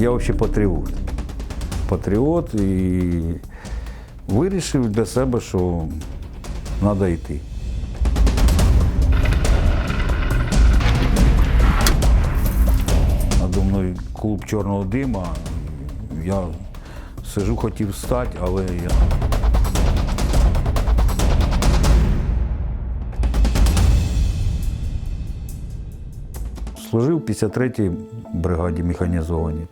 Я взагалі патріот. Патріот і вирішив для себе, що треба йти. Надо мною клуб чорного дима. Я сижу, хотів встати, але я. Служив в 53-й бригаді механізованій.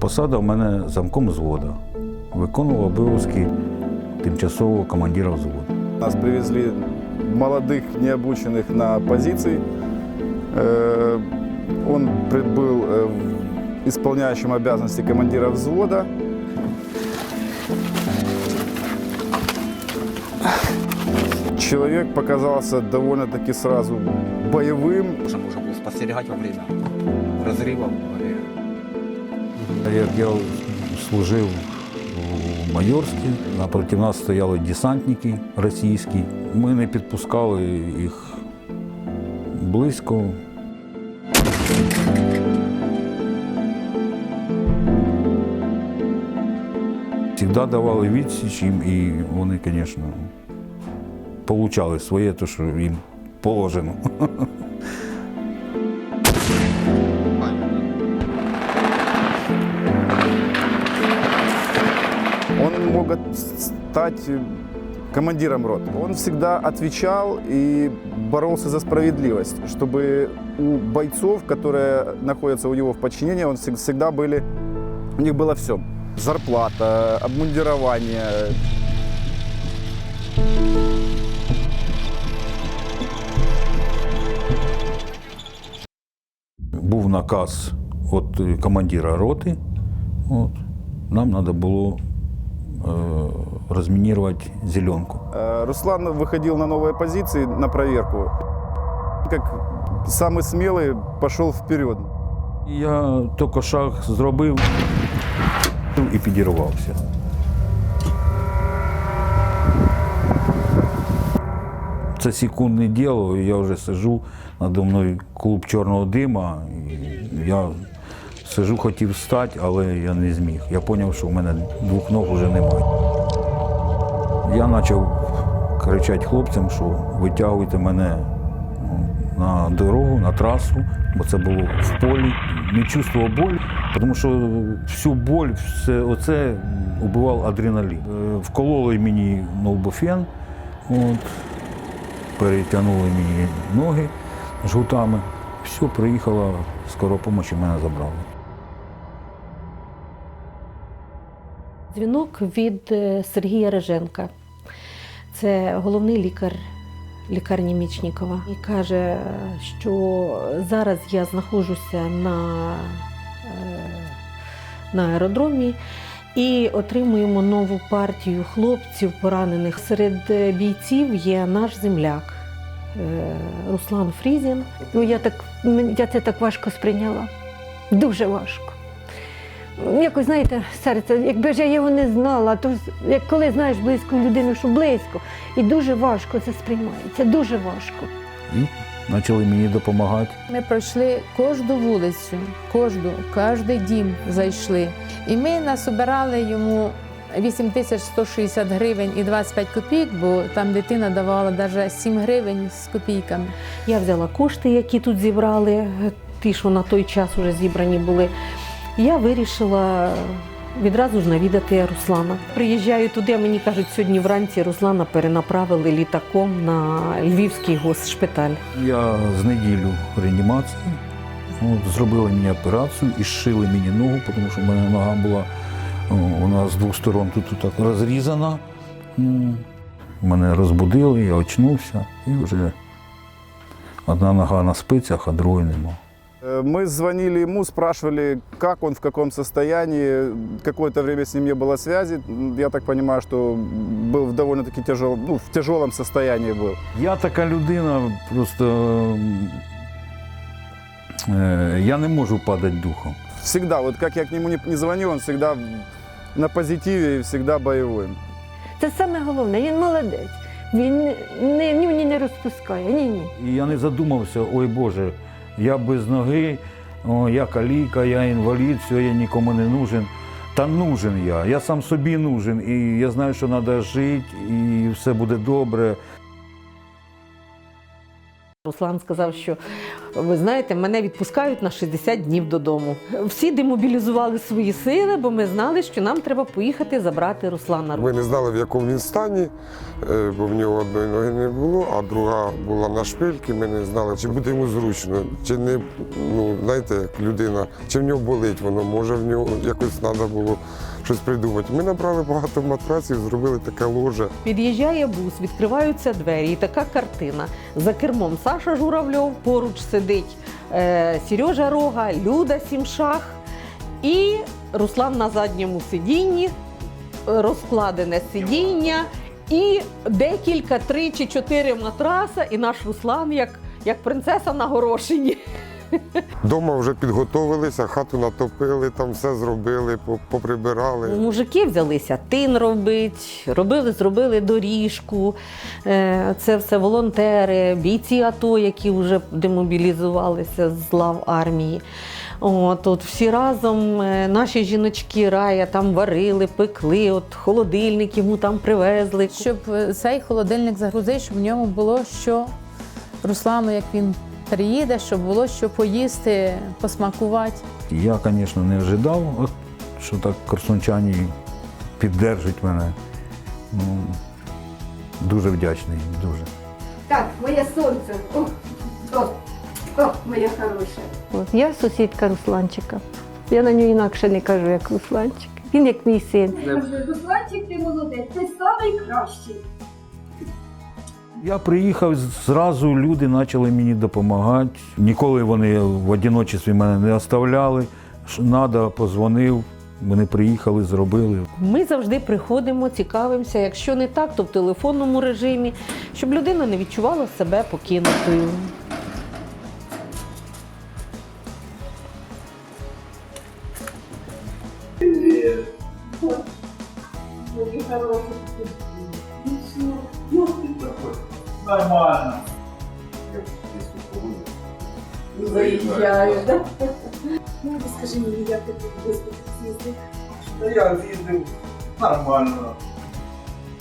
Посада в мене замком взвода. Виконував обов'язки тимчасового командира взводу. Нас привезли молодых, необученных на позиции. Э, Он был э, в- исполняющим обязанности командира взвода. Человек показался довольно-таки сразу боевым. Можно можно было спостерегать во время разрывов. як я служив у Майорській, напроти нас стояли десантники російські. Ми не підпускали їх близько. Завжди давали відсіч їм, і вони, звісно, получали своє, те, що їм положено. Он мог от- стать э, командиром роты. Он всегда отвечал и боролся за справедливость, чтобы у бойцов, которые находятся у него в подчинении, он всег- всегда были, у них было все. Зарплата, обмундирование. був наказ від е, командира роти. От, нам треба було е, розмінірувати зеленку. Э, Руслан выходил на новые позиции на проверку. Как самый смелый пошел вперед. І Я тільки шаг зробив і підірвався. Це секундне діло, і я вже сижу, надо мною клуб чорного дима. І я сижу, хотів встати, але я не зміг. Я зрозумів, що в мене двох ног вже немає. Я почав кричати хлопцям, що витягуйте мене ну, на дорогу, на трасу, бо це було в полі. Не чувствував боль, тому що всю боль, все оце убивав адреналін. Е, Вкололи мені новбофен, от, перетягнули мені ноги жгутами. Все, приїхала скоро допомога, мене забрали. Дзвінок від е, Сергія Реженка. Це головний лікар лікарні Мічнікова. І каже, що зараз я знаходжуся на, е, на аеродромі і отримуємо нову партію хлопців поранених. Серед е, бійців є наш земляк Руслан Фрізін. Ну, я, так, я це так важко сприйняла. Дуже важко. Якось, знаєте, серце, якби ж я його не знала, то як коли знаєш близьку людину, що близько, і дуже важко це сприймається, дуже важко. І почали мені допомагати. Ми пройшли кожну вулицю, кожну, кожний дім зайшли. І ми насобирали йому 8160 гривень і 25 копійок, бо там дитина давала навіть 7 гривень з копійками. Я взяла кошти, які тут зібрали, ті, що на той час вже зібрані були. Я вирішила відразу ж навідати Руслана. Приїжджаю туди, мені кажуть, сьогодні вранці Руслана перенаправили літаком на Львівський госпіталь. Я з неділю в реанімації. От, зробили мені операцію і зшили мені ногу, тому що в мене нога була вона з двох сторон тут так розрізана. Ну, Мене розбудили, я очнувся і вже одна нога на спицях, а другої нема. Э, Мы звонили ему, спрашивали, как он, в каком состоянии. Какое-то время с ним не было связи. Я так понимаю, что был в довольно-таки тяжелом, ну, в тяжелом состоянии был. Я така людина, просто е, я не можу падати духом. Всегда, вот как я к нему не, не звонил, он всегда на позитиве и всегда боевой. Це саме головне, він молодець. Він не, ні, ні, не розпускає. Ні, ні. І я не задумався, ой Боже, я без ноги, О, я каліка, я інвалід, все, я нікому не нужен. Та нужен я. Я сам собі нужен. І я знаю, що треба жити, і все буде добре. Руслан сказав, що ви знаєте, мене відпускають на 60 днів додому. Всі демобілізували свої сили, бо ми знали, що нам треба поїхати забрати Руслана. Ми не знали, в якому він стані, е, бо в нього одної ноги не було, а друга була на шпильці. Ми не знали, чи буде йому зручно, чи не, ну, знаєте, як людина, чи в нього болить воно, може в нього якось треба було щось придумати. Ми набрали багато матраців, зробили таке ложе. Під'їжджає бус, відкриваються двері, і така картина. За кермом Саша Журавльов, поруч сидить е, Сережа Рога, Люда Сімшах і Руслан на задньому сидінні, розкладене сидіння, і декілька, три чи чотири матраса, і наш Руслан як, як принцеса на горошині. Дома вже підготовилися, хату натопили, там все зробили, поприбирали. Мужики взялися тин робить, робили, зробили доріжку. Е, Це все волонтери, бійці АТО, які вже демобілізувалися з лав армії. От, от всі разом е, наші жіночки рая там варили, пекли, от холодильник йому там привезли. Щоб е, цей холодильник загрузити, щоб в ньому було що Руслану, як він приїде, щоб було що поїсти, посмакувати. Я, звісно, не от, що так корсунчані піддержать мене. Ну, дуже вдячний, дуже. Так, моє сонце. О, о, о, моя хороша. От, я сусідка Русланчика. Я на нього інакше не кажу, як Русланчик. Він як мій син. Русланчик, ти молодець, ти найкращий. Я приїхав, зразу люди почали мені допомагати. Ніколи вони в одиночестві мене не оставляли. Надо, позвонив, вони приїхали, зробили. Ми завжди приходимо, цікавимося. Якщо не так, то в телефонному режимі, щоб людина не відчувала себе покинутою. Нормально. Заїжджаю, так? Ну, скажи мені, як ти тут з'їздив? Та я з'їздив нормально.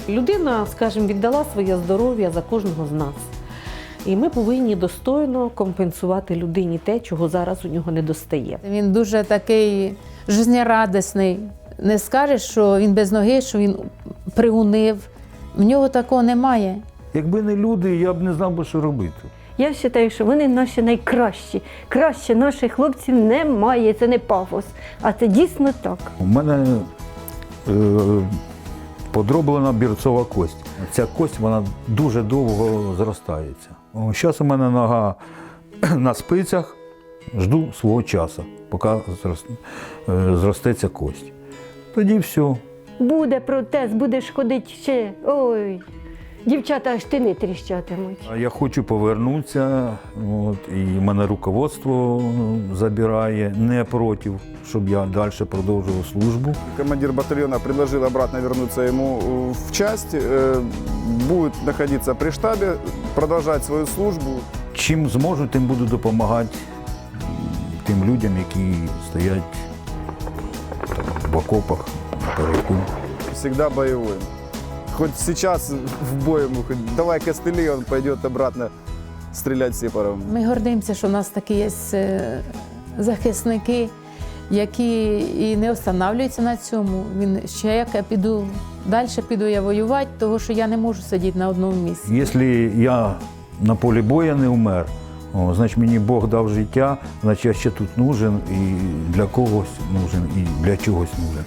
Людина, скажімо, віддала своє здоров'я за кожного з нас. І ми повинні достойно компенсувати людині те, чого зараз у нього не достає. Він дуже такий жизнерадісний. Не скажеш, що він без ноги, що він приунив. В нього такого немає. Якби не люди, я б не знав би, що робити. Я вважаю, що вони наші найкращі. Краще наших хлопців немає. Це не пафос. А це дійсно так. У мене е, подроблена бірцова кость. Ця кость вона дуже довго зростається. Зараз у мене нога на спицях, жду свого часу, поки е, зростеться кость. Тоді все. Буде протез, будеш ходити ще. Ой. Дівчата аж тини тріщатимуть. Я хочу повернутися, от, і мене руководство ну, забирає не проти, щоб я далі продовжував службу. Командир батальона предложил обратно вернуться ему э, в часть, э, будет находиться при штабе, продолжать свою службу. Чим зможу, тим буду допомагати тим людям, які стоять там, в окопах, на передку. Всегда боевой. Хоть сейчас в бой ему, хоть давай костыли, он пойдет обратно стрелять сепаром. Ми гордимося, що в нас такі є е, захисники, які і не останавливаються на цьому. Він ще як я піду далі піду я воювати, тому що я не можу сидіти на одному місці. Якщо я на полі бою не вмер, о, значить мені Бог дав життя, значить я ще тут нужен і для когось нужен, і для чогось нужен.